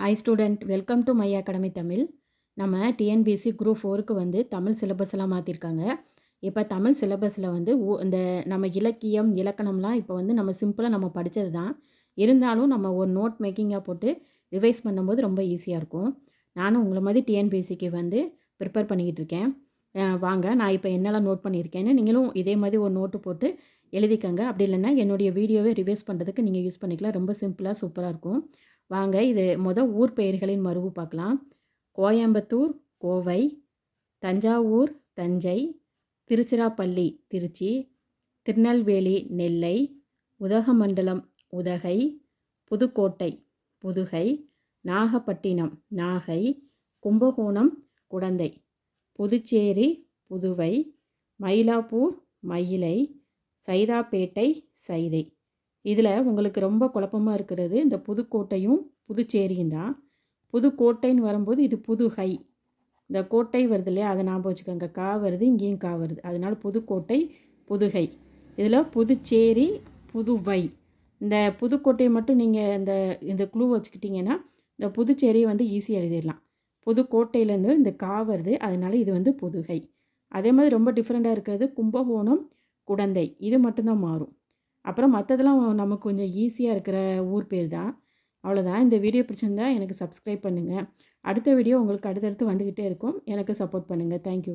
Hi student welcome to my academy Tamil நம்ம TNPSC group ஃபோருக்கு வந்து தமிழ் சிலபஸ்லாம் மாற்றிருக்காங்க இப்போ தமிழ் சிலபஸில் வந்து இந்த நம்ம இலக்கியம் இலக்கணம்லாம் இப்போ வந்து நம்ம சிம்பிளாக நம்ம படித்தது தான் இருந்தாலும் நம்ம ஒரு நோட் மேக்கிங்காக போட்டு ரிவைஸ் பண்ணும்போது ரொம்ப ஈஸியாக இருக்கும். நானும் உங்களை மாதிரி டிஎன்பிஎஸ்சிக்கு வந்து ப்ரிப்பேர் பண்ணிக்கிட்டு இருக்கேன். வாங்க நான் இப்போ என்னெல்லாம் நோட் பண்ணியிருக்கேன்னு நீங்களும் இதே மாதிரி ஒரு நோட்டு போட்டு எழுதிக்கங்க. அப்படி இல்லைன்னா என்னுடைய வீடியோவை ரிவைஸ் பண்ணுறதுக்கு நீங்கள் யூஸ் பண்ணிக்கலாம். ரொம்ப சிம்பிளாக சூப்பராக இருக்கும். வாங்க இது மொதல் ஊர் பெயர்களின் மறுவு பார்க்கலாம். கோயம்புத்தூர் கோவை தஞ்சாவூர் தஞ்சை திருச்சிராப்பள்ளி திருச்சி திருநெல்வேலி நெல்லை உதகமண்டலம் உதகை புதுக்கோட்டை புதுகை நாகப்பட்டினம் நாகை கும்பகோணம் குடந்தை புதுச்சேரி புதுவை மயிலாப்பூர் மயிலை சைதாப்பேட்டை சைதை. இதில் உங்களுக்கு ரொம்ப குழப்பமாக இருக்கிறது இந்த புதுக்கோட்டையும் புதுச்சேரியும் தான். புதுக்கோட்டைன்னு வரும்போது இது புதுகை இந்த கோட்டை வருது இல்லையா அதை ஞாபகம் வச்சுக்கோங்க. கா வருது இங்கேயும் கா வருது. அதனால் புதுக்கோட்டை புதுகை இதில் புதுச்சேரி புதுவை இந்த புதுக்கோட்டையை மட்டும் நீங்கள் இந்த இந்த க்ளூ வச்சுக்கிட்டிங்கன்னா இந்த புதுச்சேரியை வந்து ஈஸியாக எழுதிடலாம். புதுக்கோட்டையிலேருந்து இந்த கா வருது அதனால் இது வந்து புதுகை அதே மாதிரி ரொம்ப டிஃப்ரெண்ட்டாக இருக்கிறது கும்பகோணம் குடந்தை. இது மட்டும்தான் மாறும். அப்புறம் மற்றதெல்லாம் நமக்கு கொஞ்சம் ஈஸியாக இருக்கிற ஊர் பேர் தான். அவ்வளோதான் இந்த வீடியோ பிடிச்சிருந்தா எனக்கு சப்ஸ்கிரைப் பண்ணுங்கள் அடுத்த வீடியோ உங்களுக்கு அடுத்தடுத்து வந்துக்கிட்டே இருக்கும். எனக்கு சப்போர்ட் பண்ணுங்கள் தேங்க்யூ